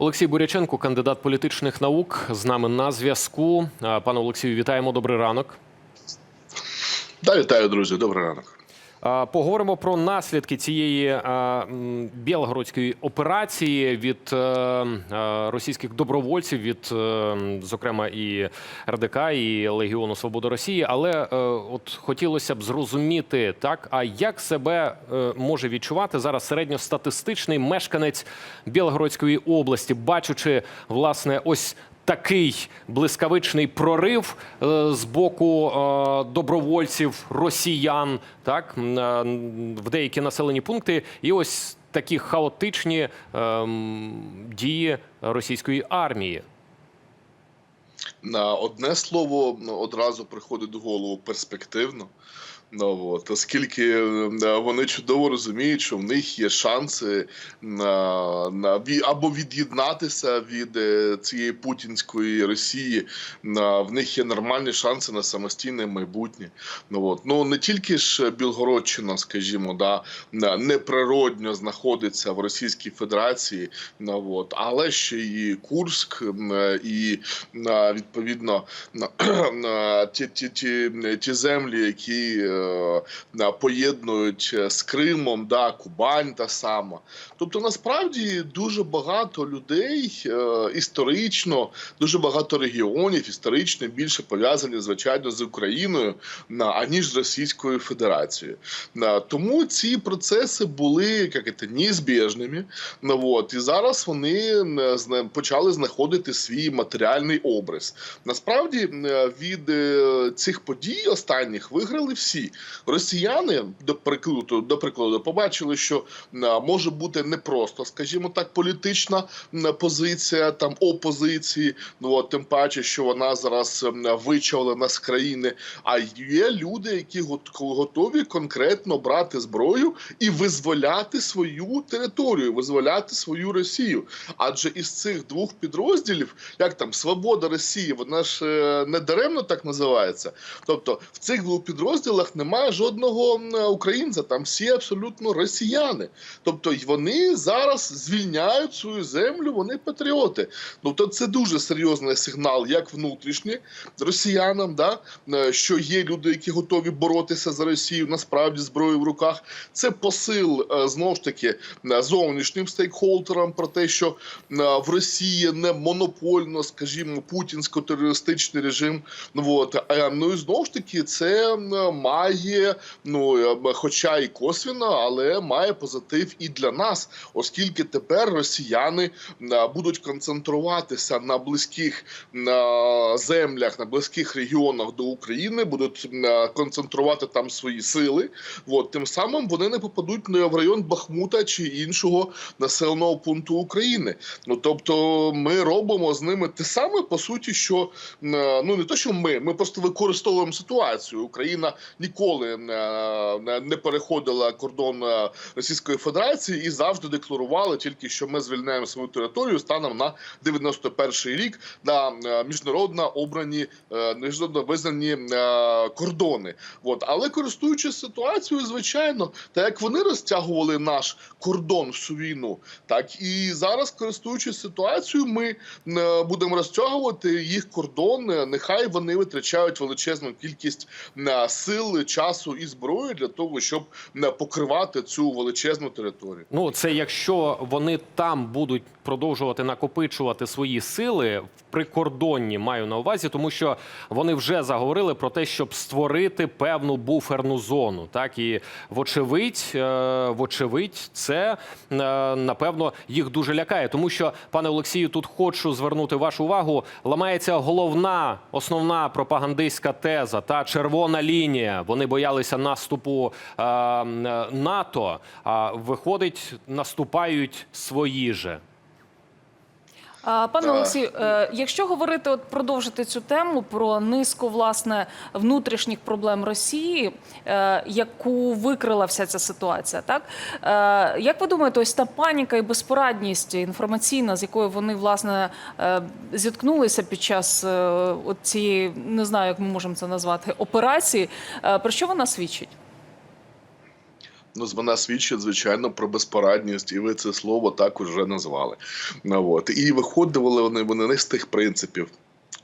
Олексій Буряченко, кандидат політичних наук, з нами на зв'язку. Пане Олексію, вітаємо. Добрий ранок. Да, вітаю, друзі. Добрий ранок. Поговоримо про наслідки цієї білгородської операції від е, російських добровольців, від е, зокрема і РДК, і Легіону Свободи Росії. Але е, от хотілося б зрозуміти, так а як себе може відчувати зараз середньостатистичний мешканець Білгородської області, бачучи власне ось такий блискавичний прорив е, з боку е, добровольців, росіян, так е, в деякі населені пункти, і ось такі хаотичні дії російської армії. На одне слово ну, одразу приходить в голову перспективно. Ну, от, оскільки е, вони чудово розуміють, що в них є шанси на, на або від'єднатися від е, цієї путінської Росії, на, в них є нормальні шанси на самостійне майбутнє. Ну, от. ну не тільки ж Білгородщина, скажімо, да, неприродньо знаходиться в Російській Федерації, ну, от, але ще і Курськ, е, і відповідно ті, ті, ті, ті землі, які е, поєднують з Кримом, да, Кубань та сама. Тобто, насправді дуже багато людей е, історично, дуже багато регіонів історично більше пов'язані, звичайно, з Україною, аніж з Російською Федерацією. Тому ці процеси були як це, неізбіжними. От, і зараз вони е, почали знаходити свій матеріальний образ. Насправді е, від е, цих подій останніх виграли всі. Росіяни, до прикладу, до прикладу, побачили, що може бути не просто, скажімо так, політична позиція там опозиції. Ну от тим паче, що вона зараз вичавлена з країни. А є люди, які гот- готові конкретно брати зброю і визволяти свою територію, визволяти свою Росію. Адже із цих двох підрозділів, як там Свобода Росії, вона ж е, не даремно так називається. Тобто в цих двох підрозділах немає жодного українця, там всі абсолютно росіяни. Тобто вони зараз звільняють свою землю, вони патріоти. Тобто це дуже серйозний сигнал, як внутрішній росіянам, да, е, що є люди, які готові боротися за Росію, насправді зброєю в руках. Це посил е, знову ж таки е, зовнішнім стейкхолдерам про те, що е, в Росії не монопольно, скажімо, путінсько-терористичний режим. Ну от е, ну і знову ж таки, це е, має ну е, хоча і косвіно, але має позитив і для нас, оскільки тепер росіяни е, будуть концентруватися на близьких на землях, на близьких регіонах до України, будуть е, концентрувати там свої сили. От тим самим вони не попадуть не в район Бахмута чи іншого населеного пункту України. Ну тобто, ми робимо з ними те саме по суті, що е, ну не то, що ми, ми просто використовуємо ситуацію. Україна ніколи е, не- переходила кордон е, Російської Федерації і завжди декларували тільки, що ми звільняємо свою територію станом на 91-й рік на е, міжнародно обрані міжнародно визнані кордони. От але користуючись ситуацією, звичайно, так як вони розтягували наш кордон всю війну, так і зараз, користуючись ситуацією, ми будемо розтягувати їх кордон. Нехай вони витрачають величезну кількість е, сил, часу і зброї для того, щоб е, покривати цю величезну територію. Ну, це якщо вони там будуть продовжувати накопичувати свої сили в прикордонні, маю на увазі, тому що вони вже заговорили про те, щоб створити певну буферну зону. Так і вочевидь, е, вочевидь, це е, напевно їх дуже лякає. Тому що, пане Олексію, тут хочу звернути вашу увагу. Ламається головна основна пропагандистська теза та червона лінія. Вони боялися наступу е, е, НАТО. А виходить, наступають свої же. Пане Так. Олексію, е, якщо говорити, от продовжити цю тему про низку власне внутрішніх проблем Росії, е, яку викрила вся ця ситуація, так Е, як ви думаєте, ось та паніка і безпорадність інформаційна, з якою вони власне зіткнулися під час от цієї, не знаю, як ми можемо це назвати, операції, про що вона свідчить? Ну, вона свідчить, звичайно, про безпорадність, і ви це слово також вже назвали. Ну, от. І виходили вони, вони не з тих принципів.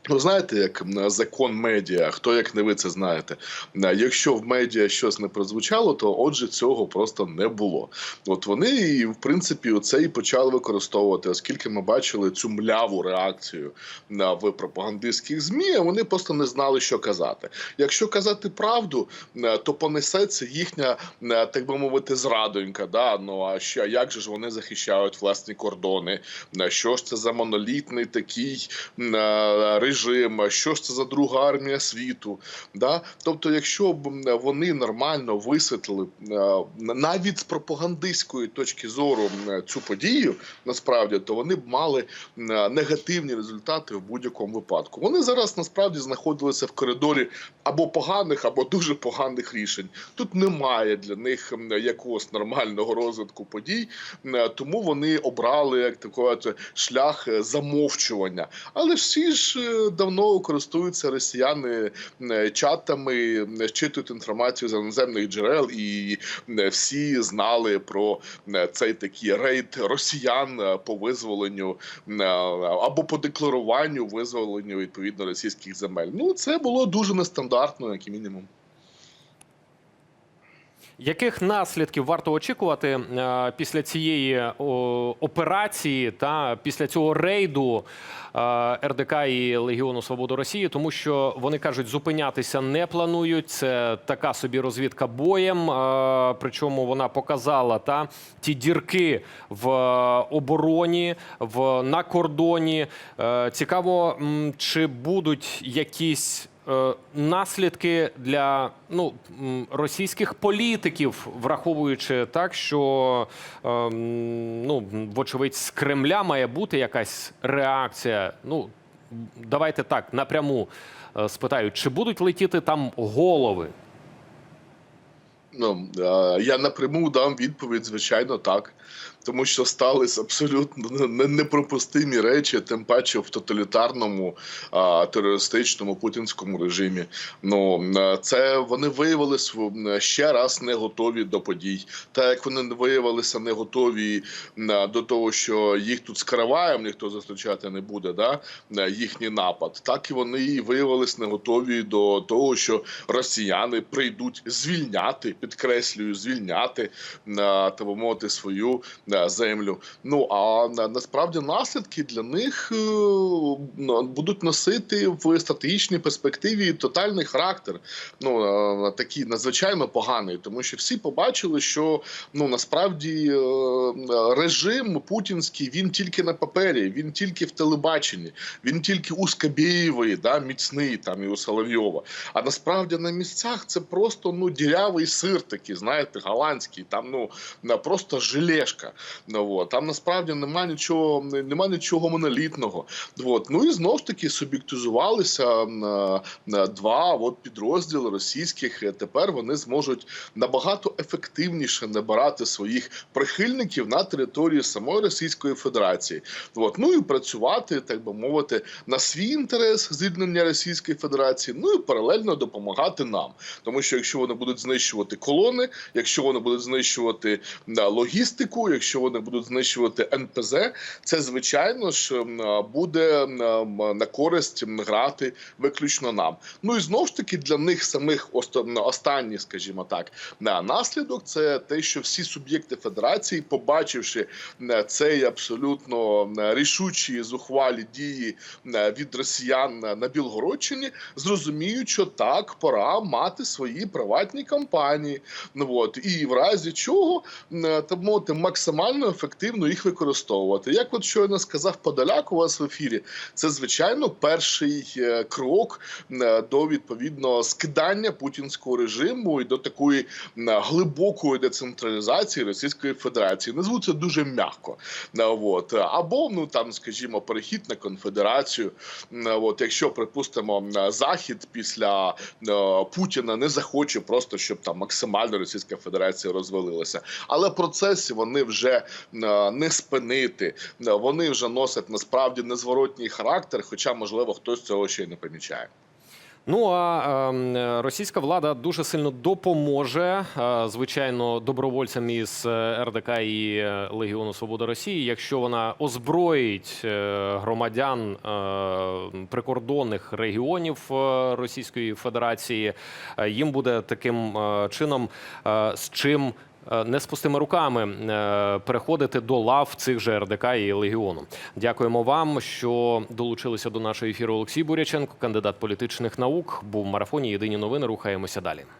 Ну, знаєте, як закон медіа, хто як не ви це знаєте. Е, Якщо в медіа щось не прозвучало, то отже цього просто не було. От вони і в принципі це і почали використовувати, оскільки ми бачили цю мляву реакцію на в пропагандистських змі, вони просто не знали, що казати. Якщо казати правду, е, то понесеться їхня, е, так би мовити, зрадонька. Да? Ну а що як же ж вони захищають власні кордони? Е, Що ж це за монолітний такий е, режим? Що ж це за друга армія світу? Да? Тобто, якщо б вони нормально висвітлили е, навіть з пропагандистської точки зору цю подію, насправді, то вони б мали негативні результати в будь-якому випадку. Вони зараз насправді знаходилися в коридорі або поганих, або дуже поганих рішень. Тут немає для них якогось нормального розвитку подій, тому вони обрали як такий шлях е, замовчування. Але всі ж е, давно користуються росіяни чатами, щитують інформацію з іноземних джерел, і всі знали про цей такий рейд росіян по визволенню або по декларуванню визволенню відповідно російських земель. Ну це було дуже нестандартно, як мінімум. Яких наслідків варто очікувати е, після цієї операції та після цього рейду е, РДК і Легіону Свободи Росії? Тому що вони кажуть, зупинятися не планують. Це така собі розвідка боєм. Е, причому вона показала та ті дірки в обороні, в на кордоні. Е, цікаво, чи будуть якісь е, наслідки для ну, російських політиків, враховуючи так, що е, ну, вочевидь з Кремля має бути якась реакція. Ну, давайте так напряму е, спитаю, чи будуть летіти там голови? Ну я напряму дам відповідь, звичайно, так. Тому що стались абсолютно не- неприпустимі речі, тим паче в тоталітарному а, терористичному путінському режимі. Ну це вони виявилися ще раз не готові до подій. Так як вони виявилися не готові до того, що їх тут з ніхто зустрічати не буде, да їхній напад, так і вони виявилися не готові до того, що росіяни прийдуть звільняти, підкреслюю, звільняти е, так би мовити свою е, землю. Ну а насправді наслідки для них е, будуть носити в стратегічній перспективі тотальний характер. Ну е, такий надзвичайно поганий, тому що всі побачили, що ну насправді е, режим путінський він тільки на папері, він тільки в телебаченні, він тільки у Скабєєвої, да, міцний там і у Соловйова. А насправді на місцях це просто ну дірявий сир, такий, знаєте, голландський, там ну просто желешка. Ну, от. Там насправді немає нічого, немає нічого монолітного. От. Ну і знову ж таки суб'єктизувалися на, на два от підрозділи російських. Е, Тепер вони зможуть набагато ефективніше набирати своїх прихильників на території самої Російської Федерації. От. Ну і працювати, так би мовити, на свій інтерес звільнення Російської Федерації, ну і паралельно допомагати нам. Тому що якщо вони будуть знищувати колони, якщо вони будуть знищувати логістику, якщо вони будуть знищувати НПЗ, це звичайно ж буде на користь грати виключно нам. Ну і знову ж таки для них самих оста- останній, скажімо так, на наслідок це те, що всі суб'єкти федерації, побачивши цей абсолютно рішучі зухвалі дії від росіян на Білгородщині, зрозуміють, що так пора мати свої приватні компанії. Ну от і в разі чого м, так мовити максимально ефективно їх використовувати. Як от щойно сказав Подоляк у вас в ефірі, це звичайно перший е, крок до відповідно скидання путінського режиму і до такої глибокої децентралізації Російської Федерації. Назву це дуже м'яко. Е, От. Або ну там, скажімо, перехід на конфедерацію. От, якщо припустимо захід після е, Путіна не захоче просто, щоб там максимально Російська Федерація розвалилася. Але процеси вони вже е, не спинити. Е, Вони вже носять насправді незворотній характер, хоча можливо хтось цього ще й не помічає. Ну а ем, е, російська влада дуже сильно допоможе, е, звичайно, добровольцям із е, РДК і е, Легіону Свобода Росії, якщо вона озброїть е, громадян е, прикордонних регіонів Російської Федерації, їм буде таким чином е, з чим. Е, Не з пустими руками е, переходити до лав цих же РДК і Легіону. Дякуємо вам, що долучилися до нашого ефіру. Олексій Буряченко, кандидат політичних наук, був в марафоні. Єдині новини. Рухаємося далі.